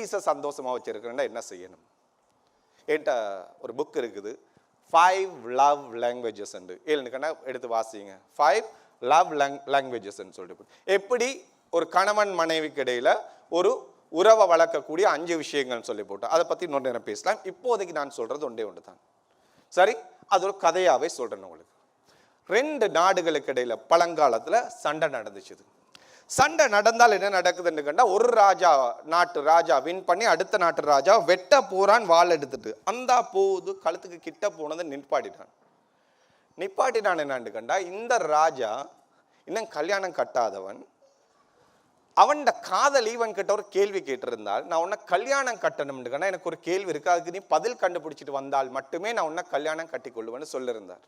Okay லேடிஸை சந்தோஷமாக வச்சிருக்கிறேன்னா என்ன செய்யணும்? என்கிட்ட ஒரு புக் இருக்குது. ஃபைவ் லவ் லாங்குவேஜஸ் ஏழுனுக்கன்னா எடுத்து வாசிங்க. ஃபைவ் லவ் லாங்குவேஜஸ் சொல்லிட்டு எப்படி ஒரு கணவன் மனைவிக்கு இடையில ஒரு உறவை வளர்க்கக்கூடிய அஞ்சு விஷயங்கள்னு சொல்லி போட்டோம் அதை பற்றி இன்னொரு நேரம் பேசலாம். இப்போதைக்கு நான் சொல்றது ஒன்றே ஒன்று தான். சரி? அது ஒரு கதையாவே சொல்றேன் உங்களுக்கு. ரெண்டு நாடுகளுக்கு இடையில பழங்காலத்துல சண்டை நடந்துச்சுது. சண்டை நடந்தால் என்ன நடக்குதுன்னு கேட்டால் ஒரு ராஜா நாட்டு ராஜா வின் பண்ணி அடுத்த நாட்டு ராஜா வெட்ட போகிறான் வாள் எடுத்துட்டு அந்த போகுது கழுத்துக்கு கிட்ட போனதை நிற்பாட்டிட்டான் நிப்பாட்டினான் என்னான்னு கண்டா இந்த ராஜா இன்னும் கல்யாணம் கட்டாதவன் அவன்ட காதல் இவன் கிட்ட ஒரு கேள்வி கேட்டிருந்தால் நான் உன்னை கல்யாணம் கட்டணும்னு கண்டா எனக்கு ஒரு கேள்வி இருக்கு அதுக்கு நீ பதில் கண்டுபிடிச்சிட்டு வந்தால் மட்டுமே நான் உன்னை கல்யாணம் கட்டி கொள்ளுவேன்னு சொல்லியிருந்தார்.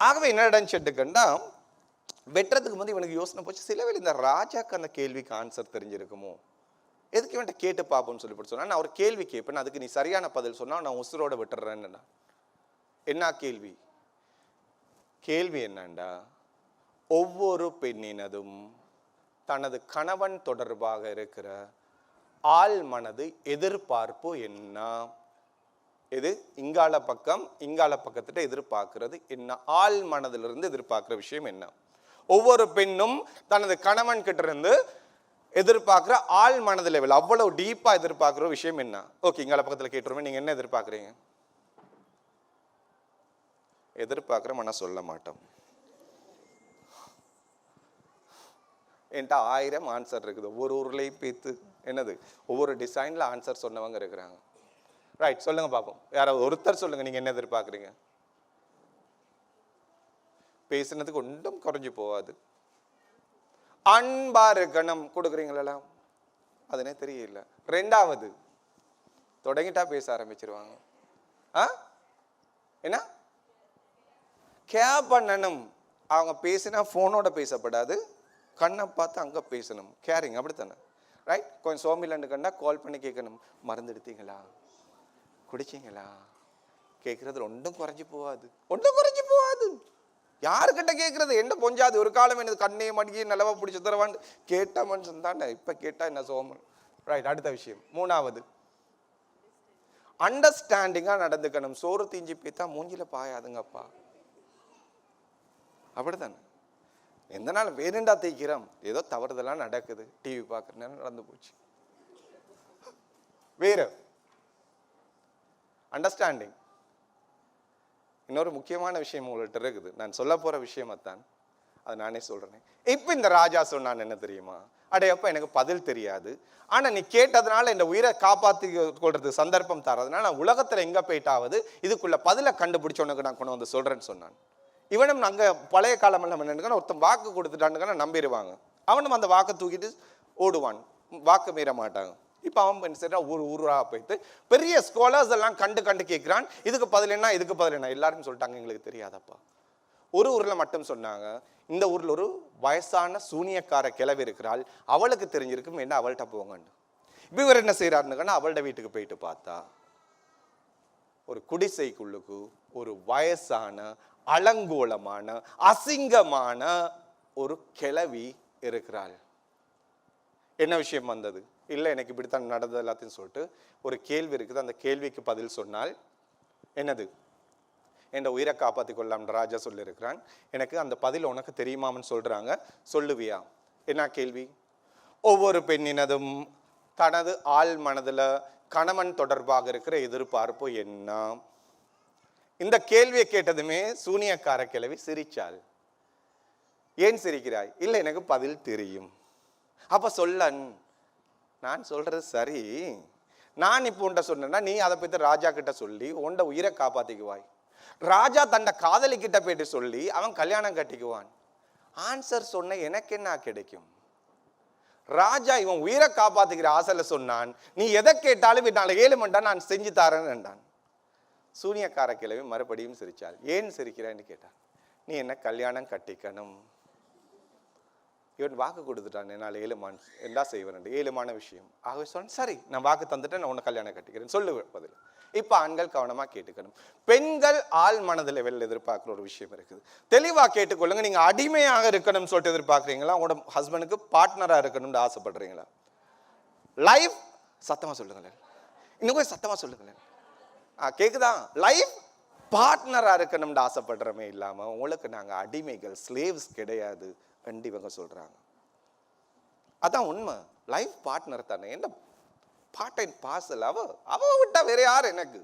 ஆகவே என்ன நடந்துச்சுட்டு கண்டா வெட்டுறதுக்கு வந்து இவனுக்கு யோசனை போச்சு. சில வேலை இந்த ராஜாக்கு அந்த கேள்விக்கு ஆன்சர் தெரிஞ்சிருக்குமோ? எதுக்கு இவன்ட்ட கேட்டு பார்ப்போம்னு சொல்லி போட்டு சொன்னா நான் ஒரு கேள்வி கேட்பேன். அதுக்கு நீ சரியான பதில் சொன்னால் நான் உசுரோட விட்டுறேன்னு என்ன கேள்வி? கேள்வி என்னண்டா? ஒவ்வொரு பெண்ணினதும் தனது கணவன் தொடர்பாக இருக்கிற ஆள் மனது எதிர்பார்ப்பு என்ன? இது இங்கால பக்கம் இங்கால பக்கத்திட்ட எதிர்பார்க்கிறது என்ன? ஆள் மனதிலிருந்து எதிர்பார்க்குற விஷயம் என்ன? ஒவ்வொரு பெண்ணும் தனது கணவன் கிட்ட இருந்து எதிர்பார்க்குற ஆள் மனது லெவல் அவ்வளவு டீப்பாக எதிர்பார்க்குற விஷயம் என்ன? ஓகே இங்கே பக்கத்தில் கேட்டுருமே நீங்கள் என்ன எதிர்பார்க்குறீங்க? எதிர்பார்க்குற மன சொல்ல மாட்டோம். என்கிட்ட ஆயிரம் ஆன்சர் இருக்குது. ஒவ்வொரு ஊர்லேயும் பேத்து. என்னது? ஒவ்வொரு டிசைனில் ஆன்சர் சொன்னவங்க இருக்கிறாங்க. ரைட் சொல்லுங்கள் பார்ப்போம் யாராவது ஒருத்தர் சொல்லுங்கள் நீங்கள் என்ன எதிர்பார்க்குறீங்க? பேசுனதுக்கு ஒன்றும் குறைஞ்சு போகாது. அன்பா இருக்கணும் கொடுக்குறீங்களா அதுனே தெரியல. ரெண்டாவது தொடங்கிட்டா பேச ஆரம்பிச்சிருவாங்க. ஆ? என்ன? கேர் பண்ணணும் அவங்க பேசினா ஃபோனோட பேசப்படாது. கண்ணை பார்த்து அங்கே பேசணும். கேரிங் அப்படித்தானே? ரைட் கொஞ்சம் சோமிலன்னு கண்டா கால் பண்ணி கேட்கணும். மருந்து எடுத்தீங்களா? குடிச்சீங்களா? கேட்குறது ஒன்றும் குறைஞ்சி போகாது. ஒன்றும் குறைஞ்சி போகாது. யாருக்கிட்ட கேட்குறது என்ன பொஞ்சாது ஒரு காலம் என்னது? கண்ணை மடிக்கி நிலவ பிடிச்சி தருவான்னு கேட்ட மனுஷன் தானே. இப்போ கேட்டால் என்ன சோமன்? ரைட் அடுத்த விஷயம். மூணாவது. அண்டர்ஸ்டாண்டிங்காக நடந்துக்கணும். சோறு தீஞ்சி பேத்தா மூஞ்சில பாயாதுங்கப்பா. அப்படிதானே எந்த நாள் வேணுண்டா தேய்க்கிறோம்? ஏதோ தவறுதெல்லாம் நடக்குது. டிவி பார்க்குற நேரம் நடந்து போச்சு. வேற. அண்டர்ஸ்டாண்டிங் இன்னொரு முக்கியமான விஷயம் உங்கள்கிட்ட இருக்குது. நான் சொல்ல போகிற விஷயம் அது நானே சொல்கிறேன் இப்போ இந்த ராஜா சொன்னான் என்ன தெரியுமா? அடையப்ப எனக்கு பதில் தெரியாது. ஆனால் நீ கேட்டதுனால இந்த உயிரை காப்பாற்றி கொள்றது சந்தர்ப்பம் தரதுனால நான் உலகத்தில் எங்கே போயிட்டாவது இதுக்குள்ள பதிலை கண்டுபிடிச்ச உனக்கு நான் கொண்டு வந்து சொல்கிறேன்னு சொன்னான். இவனும் அங்கே பழைய காலம் என்னன்னு ஒருத்தன் வாக்கு கொடுத்துட்டான்னு நம்பிடுவாங்க. அவனும் அந்த வாக்கை தூக்கிட்டு ஓடுவான். வாக்கு மீற மாட்டாங்க. இப்போ அவன் என்ன செய்யறான் ஊர் ஊராக போயிட்டு பெரிய ஸ்காலர்ஸ் எல்லாம் கண்டு கண்டு கேட்கிறான். இதுக்கு பதில் என்ன? இதுக்கு பதில் என்ன? எல்லாரும் சொல்லிட்டாங்க. எங்களுக்கு தெரியாதப்பா. ஒரு ஊர்ல மட்டும் சொன்னாங்க. இந்த ஊரில் ஒரு வயசான சூனியக்கார கிளவி இருக்கிறாள். அவளுக்கு தெரிஞ்சிருக்கும் என்ன? அவள்கிட்ட போங்கன்னு. இப்போ இவர் என்ன செய்கிறாருன்னு அவள்கிட்ட வீட்டுக்கு போயிட்டு பார்த்தா ஒரு குடிசைக்குள்ளுக்கு ஒரு வயசான அலங்கோலமான அசிங்கமான ஒரு கிளவி இருக்கிறாள். என்ன விஷயம் வந்தது? இல்லை எனக்கு இப்படித்தான் நடந்தது எல்லாத்தையும் சொல்லிட்டு ஒரு கேள்வி இருக்குது. அந்த கேள்விக்கு பதில் சொன்னால் என்னது? என் உயிரை காப்பாற்றி கொள்ளலாம் ராஜா சொல்லியிருக்கிறான். எனக்கு அந்த பதில் உனக்கு தெரியுமான்னு சொல்கிறாங்க சொல்லுவியா? என்ன கேள்வி? ஒவ்வொரு பெண்ணினதும் தனது ஆள் மனதில் கணவன் தொடர்பாக இருக்கிற எதிர்பார்ப்பு என்ன? இந்த கேள்வியை கேட்டதுமே சூனியக்கார கிழவி சிரிச்சாள். ஏன் சிரிக்கிறாய்? இல்லை எனக்கு பதில் தெரியும். அப்போ சொல்லன். நான் சொல்கிறது சரி. நான் இப்போ உண்ட சொன்னேன்னா நீ அதை பற்றி ராஜா கிட்ட சொல்லி உன்ட உயிரை காப்பாற்றிக்குவாய் ராஜா தன்னை காதலி கிட்ட போயிட்டு சொல்லி அவன் கல்யாணம் கட்டிக்குவான். ஆன்சர் சொன்ன எனக்கு என்ன கிடைக்கும்? ராஜா இவன் உயிரை காப்பாத்துக்கிற ஆசையில் சொன்னான் நீ எதை கேட்டாலும் நாளை ஏழு மண்டா நான் செஞ்சு தரேன்னு என்றான். சூனியக்கார கிழவி மறுபடியும் சிரிச்சாள். ஏன் சிரிக்கிறான்னு கேட்டான் நீ என்ன கல்யாணம் கட்டிக்கணும்? இவன் வாக்கு கொடுத்துட்டான். என்னால் ஏழுமான் என்ன செய்வேன் ஏழுமான விஷயம். ஆகவே சொன்னேன் சரி நான் வாக்கு தந்துட்டேன் நான் உன்னை கல்யாணம் கட்டிக்கிறேன். சொல்லு பதில். இப்போ ஆண்கள் கவனமா கேட்டுக்கணும். பெண்கள் ஆள் மனதில் வெளில எதிர்பார்க்குற ஒரு விஷயம் இருக்குது. தெளிவாக கேட்டுக்கொள்ளுங்க. நீங்க அடிமையாக இருக்கணும்னு சொல்லிட்டு எதிர்பார்க்குறீங்களா? உங்களோட ஹஸ்பண்டுக்கு பார்ட்னரா இருக்கணும்னு ஆசைப்படுறீங்களா? லைஃப் சத்தமா சொல்லுங்களேன். இன்னும் கொஞ்சம் சத்தமா சொல்லுங்களேன். ஆ கேக்குதா? லைஃப் பார்ட்னரா இருக்கணும்னு ஆசைப்படுறமே இல்லாமல் உங்களுக்கு நாங்கள் அடிமைகள் ஸ்லேவ்ஸ் கிடையாது. என்று இவங்க சொல்கிறாங்க அதான் உண்மை. லைஃப் பார்ட்னர் தானே. என்ன பார்ட் அண்ட் பார்சல் அவ? அவ விட்டா வேற யார் எனக்கு?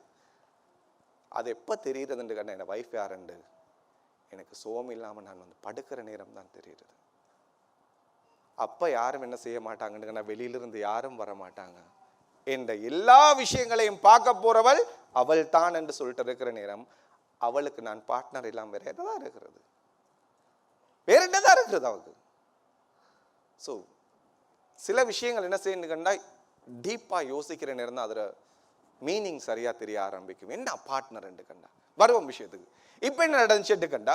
அது எப்போ தெரியுறதுன்னு கண்ணா? என் வைஃப் யாருண்டு? எனக்கு சோம் இல்லாமல் நான் வந்து படுக்கிற நேரம் தான் தெரிகிறது. அப்போ யாரும் என்ன செய்ய மாட்டாங்கன்னு கண்ணா? வெளியிலிருந்து யாரும் வர மாட்டாங்க. என்ற எல்லா விஷயங்களையும் பார்க்க போறவள் அவள் தான் என்று சொல்லிட்டு இருக்கிற நேரம் அவளுக்கு நான் பார்ட்னர் இல்லாமல் வேற எதாவது இருக்கிறது? வேற என்னதான் இருக்கிறது அவளுக்கு ஸோ சில விஷயங்கள் என்ன செய்யணும் கண்டா டீப்பாக யோசிக்கிற நேரம் தான் அதில் மீனிங் சரியா தெரிய ஆரம்பிக்கும். என்ன பார்ட்னர் கண்டா? வருவோம் விஷயத்துக்கு. இப்போ என்ன நடந்துச்சுட்டு கண்டா?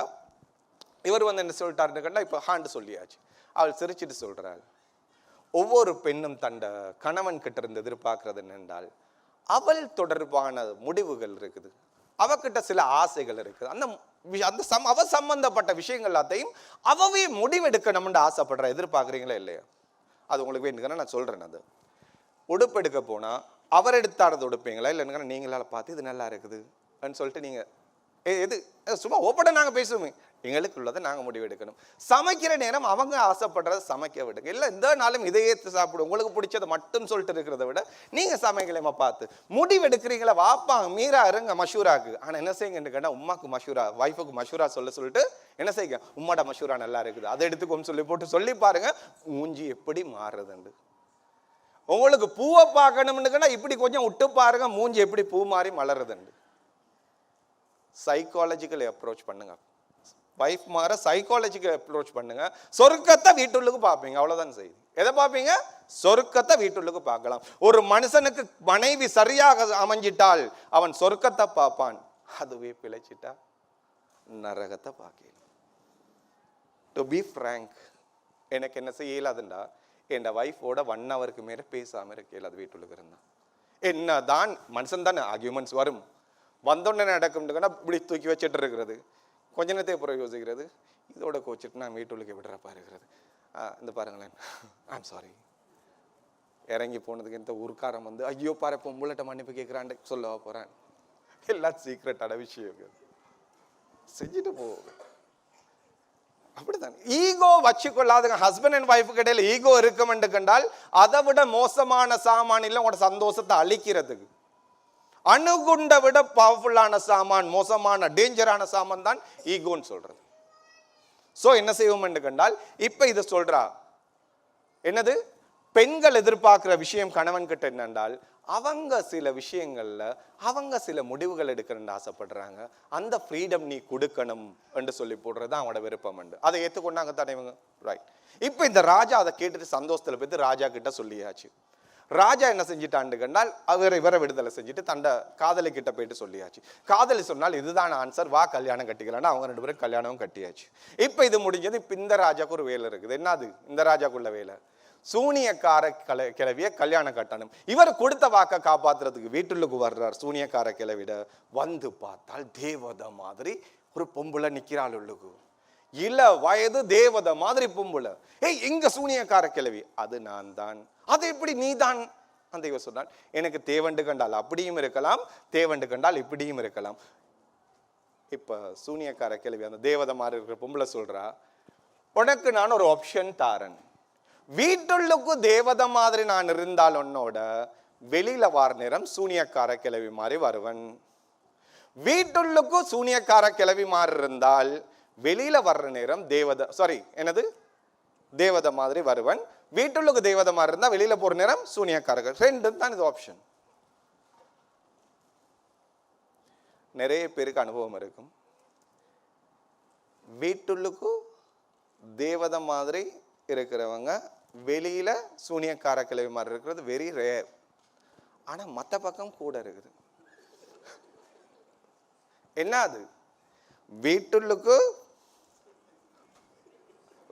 இவர் வந்து என்ன சொல்லிட்டாருன்னு கண்டா? இப்போ ஹாண்டு சொல்லியாச்சு. அவள் சிரிச்சிட்டு சொல்கிறாள் ஒவ்வொரு பெண்ணும் தண்ட கணவன் கிட்ட இருந்து எதிர்பார்க்கறது என்னென்றால் அவள் தொடர்பான முடிவுகள் இருக்குது. அவகிட்ட சில ஆசைகள் இருக்குது. அந்த அந்த சம் அவ சம்பந்தப்பட்ட விஷயங்கள் எல்லாத்தையும் அவவே முடிவெடுக்கணும்னு ஆசைப்படுற. எதிர்பார்க்குறீங்களா இல்லையா? அது உங்களுக்கு வேணுங்கன்னா நான் சொல்கிறேன் அது. உடுப்பு எடுக்க போனால் அவர் எடுத்தாரது உடுப்பீங்களா? இல்லைன்னு நீங்களால் பார்த்து இது நல்லா இருக்குது. அப்படின்னு சொல்லிட்டு நீங்கள் ஏ எது ஏ, சும்மா ஓப்பட நாங்கள் பேசுவோமே. எங்களுக்கு உள்ளதை நாங்கள் முடிவெடுக்கணும். சமைக்கிற நேரம் அவங்க ஆசைப்படுறத சமைக்க விடுங்க. இல்லை எந்த நாளும் இதையே சாப்பிடும் உங்களுக்கு பிடிச்சதை மட்டும் சொல்லிட்டு இருக்கிறத விட நீங்கள் சமைக்கலையம்மா பார்த்து முடிவு எடுக்கிறீங்களா வாப்பாங்க மீரா இருங்க மஷூராக்கு. ஆனால் என்ன செய்யுங்கன்னு கேட்டால் உமாக்கு மஷூரா வைஃபுக்கு மஷூரா சொல்ல சொல்லிட்டு என்ன செய்யுங்க? உம்மாட மஷூரா நல்லா இருக்குது. அதை எடுத்துக்கோன்னு சொல்லி போட்டு சொல்லி பாருங்கள் மூஞ்சி எப்படி மாறுதுண்டு. உங்களுக்கு பூவை பார்க்கணும்னுக்குன்னா இப்படி கொஞ்சம் விட்டு பாருங்க மூஞ்சி எப்படி பூ மாறி மலருதுண்டு. சைக்காலஜிக்கல் அப்ரோச் பண்ணுங்க. வைஃப் மாற சைக்காலஜிக்கு அப்ரோச் பண்ணுங்க. சொர்க்கத்தை வீட்டுள்ளுக்கு பார்ப்பீங்க அவ்வளோதான் செய்தி. எதை பார்ப்பீங்க? சொர்க்கத்தை வீட்டுள்ளுக்கு பார்க்கலாம். ஒரு மனுஷனுக்கு மனைவி சரியாக அமைஞ்சிட்டால் அவன் சொர்க்கத்தை பார்ப்பான். அதுவே பிழைச்சிட்டா நரகத்தை பார்க்கலாம் டு பி ஃப்ரேங்க் எனக்கு என்ன செய்ய இயலாதுண்டா? என் ஒய்ஃபோட ஒன் ஹவருக்கு மேலே பேசாமல் இருக்க இயலாது வீட்டுள்ளுக்கு இருந்தான். என்ன தான் மனுஷன் தானே ஆர்கியூமெண்ட்ஸ் வரும். வந்தோடனே நடக்கும்னா இப்படி தூக்கி வச்சுட்டு இருக்கிறது. கொஞ்ச நேரத்தை பிறகு யோசிக்கிறது இதோட கோச்சிட்டு நான் வீட்டுக்கு விடுறப்பா இருக்கிறது ஆ, இந்த பாருங்களேன். ஐம் சாரி இறங்கி போனதுக்கு இந்த உருக்காரம் வந்து ஐயோ பாரு பொம்புலட்ட மன்னிப்பு கேட்குறான்ட்டு சொல்லவா போகிறேன் எல்லாம் சீக்ரெட்டான விஷயம் செஞ்சுட்டு போ. அப்படித்தான். ஈகோ வச்சுக்கொள்ளாதுங்க ஹஸ்பண்ட் அண்ட் ஒய்ஃபுக்கு இடையில ஈகோ இருக்குமென்று கண்டால் அதை விட மோசமான சாமானியில் உங்களோட சந்தோஷத்தை அழிக்கிறதுக்கு. அணுகுண்டை விட பவர்ஃபுல்லான சாமான் மோசமான டேஞ்சரான சாமான் தான் ஈகோன்னு சொல்றது. ஸோ என்ன செய்வோம் என்று கண்டால் இப்போ இதை சொல்கிறா என்னது? பெண்கள் எதிர்பார்க்குற விஷயம் கணவன் கிட்ட என்னென்றால் அவங்க சில விஷயங்களில் அவங்க சில முடிவுகள் எடுக்கணும்னு ஆசைப்படுறாங்க. அந்த ஃப்ரீடம் நீ கொடுக்கணும் என்று சொல்லி போடுறது தான் அவனோட விருப்பம் உண்டு அதை ஏற்றுக்கொண்டாங்க தானே இவங்க? ரைட் இப்போ இந்த ராஜா அதை கேட்டுட்டு சந்தோஷத்தில் போய்த்து ராஜா கிட்ட சொல்லியாச்சு. ராஜா என்ன செஞ்சிட்டாண்டு கண்டால் அவர் இவரை விடுதலை செஞ்சுட்டு தண்ட காதலி கிட்ட போயிட்டு சொல்லியாச்சு. காதலி சொன்னால் இதுதான் ஆன்சர் வா கல்யாணம் கட்டிக்கலான்னு அவங்க ரெண்டு பேரும் கல்யாணமும் கட்டியாச்சு. இப்போ இது முடிஞ்சது இப்போ இந்த ராஜாக்கு ஒரு வேலை இருக்குது. என்னது? இந்த ராஜாக்குள்ள வேலை. சூனியக்கார கலை கிளவிய கல்யாணம் கட்டணும். இவர் கொடுத்த வாக்கை காப்பாத்துறதுக்கு வீட்டுள்ளுக்கு வர்றார் சூனியக்கார கிளவிட வந்து பார்த்தால் தேவதை மாதிரி ஒரு பொம்பளை நிற்கிறாள் உள்ளுக்கு. இள வயது தேவதை மாதிரி பொம்புல. ஏய் எங்க சூனியக்கார கிளவி அது நான் தான் அது எப்படி நீ தான் அந்த இவர் சொன்னான் எனக்கு தேவண்டு கண்டால் அப்படியும் இருக்கலாம் தேவண்டு கண்டால் இப்படியும் இருக்கலாம். இப்போ சூனியக்கார கிளவி அந்த தேவதை மாதிரி இருக்கிற பொம்பளை சொல்றா உனக்கு நான் ஒரு ஆப்ஷன் தாரன். வீட்டுள்ளுக்கு தேவதை மாதிரி நான் இருந்தால் உன்னோட வெளியில வார நேரம் சூனியக்கார கிளவி மாதிரி வருவன். வீட்டுள்ளுக்கும் சூனியக்கார கிளவி மாதிரி இருந்தால் வெளியில் வர்ற நேரம் தேவதை சாரி என்னது? தேவதை மாதிரி வருவன். வீட்டுள்ள தேவதை மாதிரி இருந்தால் வெளியில் போகிற நேரம் சூனியக்காரர்கள். ரெண்டும் தான் இது ஆப்ஷன் நிறைய பேருக்கு அனுபவம் இருக்கும். வீட்டுள்ளுக்கு தேவதை மாதிரி இருக்கிறவங்க வெளியில் சூனியக்கார கிழவி மாதிரி இருக்கிறது வெரி ரேர் ஆனால் மற்ற பக்கம் கூட இருக்குது. என்ன அது? வீட்டுள்ளுக்கு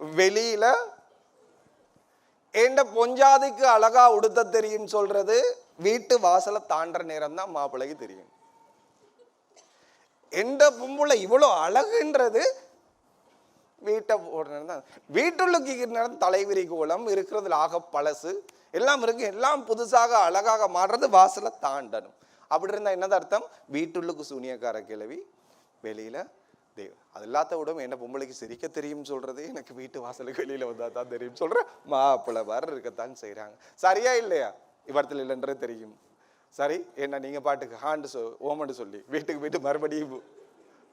வெளியில ஏண்ட பொஞ்சாதிக்கு அழகா உடுத்த தெரியும் சொல்றது வீட்டு வாசலை தாண்டுற நேரம் தான் மாப்பிள்ளைக்கு தெரியும். எந்த பொம்பளை இவ்வளோ அழகுன்றது வீட்டை போடுறது வீட்டுள்ளுக்கு நேரம் தலைவிரி கோலம் இருக்கிறதுல ஆக பழசு எல்லாம் இருக்கு. எல்லாம் புதுசாக அழகாக மாறுறது வாசலை தாண்டணும். அப்படி இருந்தால் என்னது அர்த்தம்? வீட்டுள்ளுக்கு சூனியக்கார கிழவி வெளியில தேவ அது இல்லாத விட என்ன பொம்பளைக்கு சிரிக்க தெரியும் சொல்றது எனக்கு வீட்டு வாசலுக்கு வெளியில வந்தா தான் தெரியும் சொல்ற மாப்பிள்ளை வர இருக்கத்தான் செய்கிறாங்க சரியா இல்லையா? இவரத்தில் இல்லைன்றது தெரியும். சரி என்ன நீங்க பாட்டுக்கு ஹாண்டு சொ ஓமண்டு சொல்லி வீட்டுக்கு போயிட்டு மறுபடியும்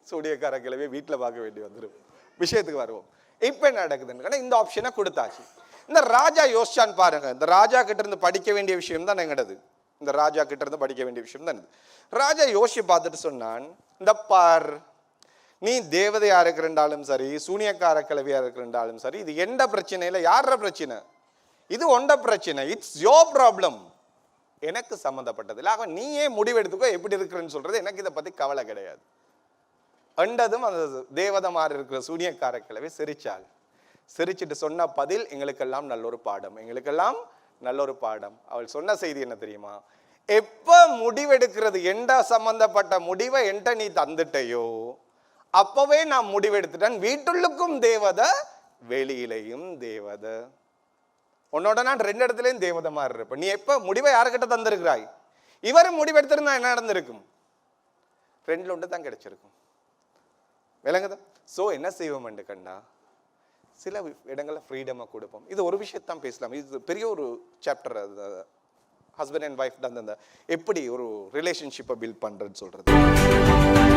சூடியக்கார கிழவி வீட்டில் பார்க்க வேண்டி வந்துடும் விஷயத்துக்கு வருவோம். இப்போ என்ன நடக்குதுன்னு இந்த ஆப்ஷனை கொடுத்தாச்சு. இந்த ராஜா யோசிச்சான்னு பாருங்க. இந்த ராஜா கிட்ட இருந்து படிக்க வேண்டிய விஷயம் தான் எங்கடது இந்த ராஜா கிட்ட இருந்து படிக்க வேண்டிய விஷயம் தான் ராஜா யோசிச்சு பார்த்துட்டு சொன்னான் இந்த பார் நீ தேவதையாக இருக்கிறாலும் சரி சூனியக்கார கிழவியா இருக்கிறாலும் சரி இது எந்த பிரச்சனையில்? யார பிரச்சனை? இது ஒண்ட பிரச்சனை. இட்ஸ் யோ ப்ராப்ளம் எனக்கு சம்மந்தப்பட்டது இல்லை. ஆக நீயே முடிவெடுத்துக்கோ எப்படி இருக்கிறேன்னு சொல்றது எனக்கு இதை பற்றி கவலை கிடையாது. அண்டதும் அந்த தேவதை மாதிரி இருக்கிற சூனியக்கார கிழவி சிரிச்சாள். சிரிச்சிட்டு சொன்ன பதில் எங்களுக்கெல்லாம் நல்ல ஒரு பாடம். எங்களுக்கெல்லாம் நல்ல ஒரு பாடம். அவள் சொன்ன செய்தி என்ன தெரியுமா? எப்போ முடிவெடுக்கிறது எண்ட சம்மந்தப்பட்ட முடிவை என்கிட்ட நீ தந்துட்டையோ அப்பவே நான் முடிவெடுத்துட்டேன். வீட்டுள்ளுக்கும் தேவதை வெளியிலையும் தேவதை. உன்னோட நான் ரெண்டு இடத்துலையும் தேவதை மாதிரி இருப்பேன். நீ எப்போ முடிவை யாருக்கிட்ட தந்திருக்கிறாய்? இவர் முடிவெடுத்திருந்தா என்ன நடந்திருக்கும்? ரெண்டுல ஒன்று தான் கிடைச்சிருக்கும். விளங்குதா? ஸோ என்ன செய்வோம் என்று கண்டா? சில இடங்களில் ஃப்ரீடமாக கொடுப்போம். இது ஒரு விஷயத்தான் பேசலாம். இது பெரிய ஒரு சாப்டர் ஹஸ்பண்ட் அண்ட் ஒய்ஃப் தான் அந்த எப்படி ஒரு ரிலேஷன்ஷிப்பை பில்ட் பண்ணுறதுன்னு சொல்கிறது